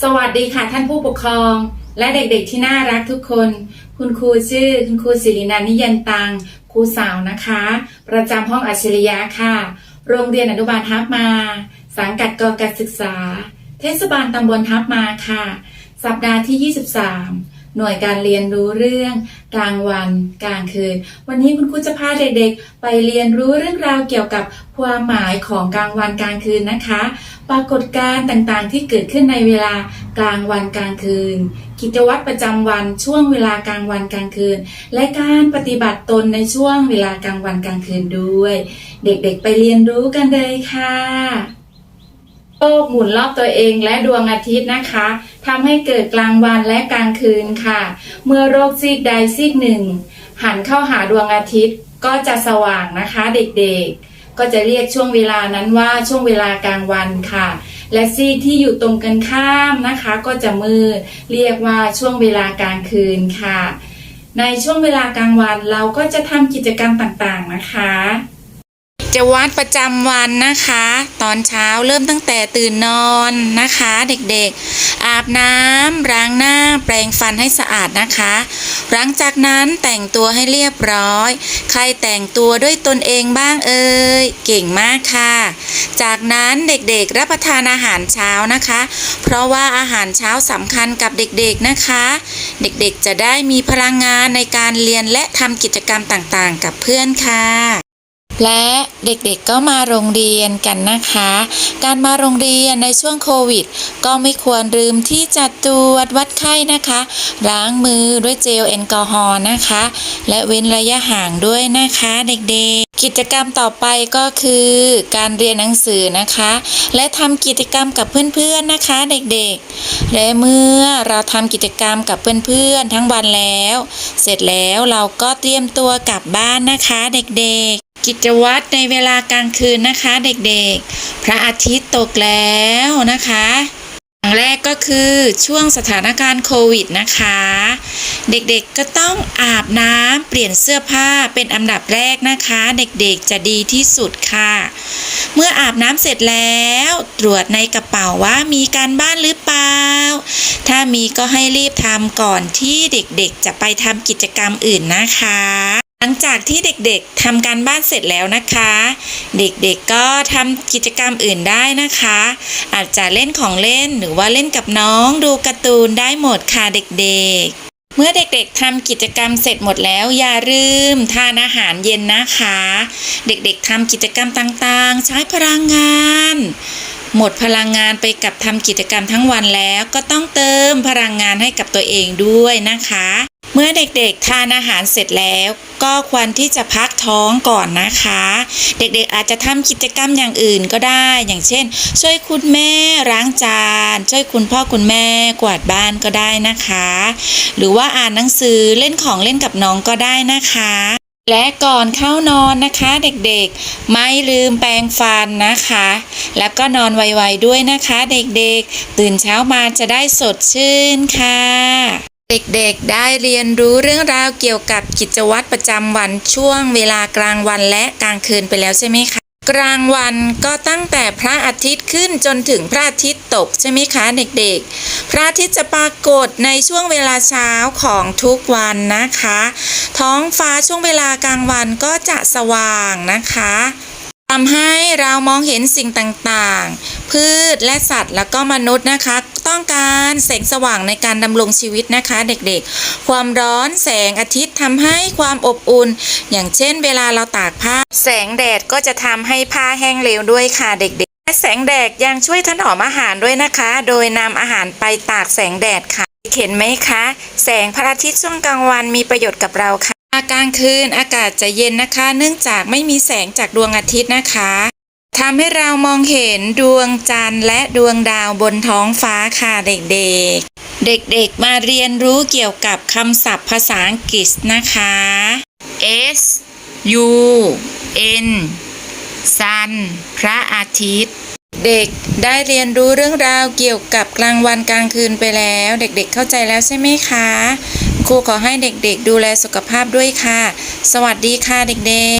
สวัสดีค่ะท่านผู้ปกครอง และเด็กๆที่น่ารักทุกคน คุณครูชื่อคุณครูศิรินันท์นิยันตังครูสาวนะคะ ประจำห้องอัจฉริยะค่ะ โรงเรียนอนุบาลทับมา สังกัดกองการศึกษา เทศบาลตำบลทับมาค่ะ สัปดาห์ที่ 23 หน่วยการเรียนรู้เรื่อง กลางวันกลางคืน วันนี้คุณครูจะพาเด็กๆ ไปเรียนรู้เรื่องราวเกี่ยวกับความหมายของกลางวันกลางคืนนะคะ ปรากฏการณ์ต่างๆ ที่เกิดขึ้นในเวลากลางวันกลางคืน กิจวัตรประจำวันช่วงเวลากลางวันกลางคืน และการปฏิบัติตนในช่วงเวลากลางวันกลางคืนด้วย เด็กๆ ไปเรียนรู้กันเลยค่ะ โลกหมุนรอบตัวเองและดวงอาทิตย์นะคะทำให้เกิดกลางวันและกลางคืนค่ะ เมื่อโรคซีกใดซีกหนึ่ง หันเข้าหาดวงอาทิตย์ก็จะสว่างนะคะเด็กๆ ก็จะเรียกช่วงเวลานั้นว่าช่วงเวลากลางวันค่ะ และซีกที่อยู่ตรงกันข้ามนะคะ ก็จะมืดเรียกว่าช่วงเวลากลางคืนค่ะ ในช่วงเวลากลางวันเราก็จะทำกิจกรรมต่างๆนะคะ จะวัดประจำวันนะคะ ตอนเช้าเริ่มตั้งแต่ตื่นนอนนะคะ เด็กๆ อาบน้ำล้างหน้าแปรงฟันให้สะอาดนะคะ หลังจากนั้นแต่งตัวให้เรียบร้อย ใครแต่งตัวด้วยตนเองบ้างเอ่ยเก่งมากค่ะ จากนั้นเด็กๆรับประทานอาหารเช้านะคะ เพราะว่าอาหารเช้าสำคัญกับเด็กๆนะคะ เด็กๆจะได้มีพลังงานในการเรียนและทำกิจกรรมต่างๆ กับเพื่อนค่ะ และเด็กๆก็มาโรงเรียนกันนะคะ การมาโรงเรียนในช่วงโควิด ก็ไม่ควรลืมที่จะตรวจวัดไข้นะคะ ล้างมือด้วยเจลแอลกอฮอล์นะคะ และเว้นระยะห่างด้วยนะคะเด็กๆ กิจกรรมต่อไปก็คือการเรียนหนังสือนะคะ และทำกิจกรรมกับเพื่อนๆนะคะเด็กๆ และเมื่อเราทำกิจกรรมกับเพื่อนๆทั้งวันแล้ว เสร็จแล้วเราก็เตรียมตัวกลับบ้านนะคะเด็กๆ กิจวัตรในเวลากลางคืนนะคะเด็กๆ พระอาทิตย์ตกแล้วนะคะอย่างแรกก็คือช่วงสถานการณ์โควิดนะคะ เด็กๆก็ต้องอาบน้ำเปลี่ยนเสื้อผ้าเป็นอันดับแรกนะคะ เด็กๆจะดีที่สุดค่ะ เมื่ออาบน้ำเสร็จแล้ว ตรวจในกระเป๋าว่ามีการบ้านหรือเปล่า ถ้ามีก็ให้รีบทำก่อนที่เด็กๆจะไปทำกิจกรรมอื่นนะคะ ลังจากที่เด็กๆทำการบ้านเสร็จแล้วนะคะ เด็กๆก็ทำกิจกรรมอื่นได้นะคะ อาจจะเล่นของเล่นหรือว่าเล่นกับน้องดูการ์ตูนได้หมดค่ะเด็กๆ เมื่อเด็กๆทำกิจกรรมเสร็จหมดแล้วอย่าลืมทานอาหารเย็นนะคะ เด็กๆทำกิจกรรมต่างๆ ใช้พลังงาน หมดพลังงานไปกับทำกิจกรรมทั้งวันแล้วก็ต้องเติมพลังงานให้กับตัวเองด้วยนะคะ เมื่อเด็กๆทานอาหารเสร็จแล้วก็ควรที่จะพักท้องก่อนนะคะ เด็กๆอาจจะทำกิจกรรมอย่างอื่นก็ได้ อย่างเช่น ช่วยคุณแม่ล้างจาน ช่วยคุณพ่อคุณแม่กวาดบ้านก็ได้นะคะ หรือว่าอ่านหนังสือเล่นของเล่นกับน้องก็ได้นะคะและก่อนเข้านอนนะคะเด็กๆ ไม่ลืมแปรงฟันนะคะ แล้วก็นอนไวๆด้วยนะคะเด็กๆ ตื่นเช้ามาจะได้สดชื่นค่ะ เด็กๆ ได้เรียนรู้เรื่องราวเกี่ยวกับกิจวัตรประจำวันช่วงเวลากลางวันและกลางคืนไปแล้วใช่ไหมคะ กลางวันก็ตั้งแต่พระอาทิตย์ขึ้นจนถึงพระอาทิตย์ตกใช่ไหมคะเด็กๆ พระอาทิตย์จะปรากฏในช่วงเวลาเช้าของทุกวันนะคะ ท้องฟ้าช่วงเวลากลางวันก็จะสว่างนะคะทำให้เรามองเห็นสิ่งต่างๆ พื ชและสัตว์ แล้วก็มนุษย์นะคะ ต้องการแสงสว่างในการดำรงชีวิตนะคะ เด็กๆ ความร้อนแสงอาทิตย์ทำให้ความอบอุ่น อย่างเช่น เวลาเราตากผ้า แสงแดดก็จะทำให้ผ้าแห้งเร็วด้วยค่ะเด็กๆและแสงแดดยังช่วยถนอมอาหารด้วยนะคะ โดยนำอาหารไปตากแสงแดดค่ะเห็นไหมคะ แสงพระอาทิตย์ช่วงกลางวันมีประโยชน์กับเราค่ะกลางคืนอากาศจะเย็นนะคะ เนื่องจากไม่มีแสงจากดวงอาทิตย์นะคะ ทำให้เรามองเห็นดวงจันทร์และดวงดาวบนท้องฟ้าค่ะเด็กๆ เด็กๆมาเรียนรู้เกี่ยวกับคำศัพท์ภาษาอังกฤษนะคะ S U N Sun พระอาทิตย์ เด็กได้เรียนรู้เรื่องราวเกี่ยวกับกลางวันกลางคืนไปแล้ว เด็กๆเข้าใจแล้วใช่ไหมคะครูขอให้เด็กๆ ดูแลสุขภาพด้วยค่ะ สวัสดีค่ะเด็กๆ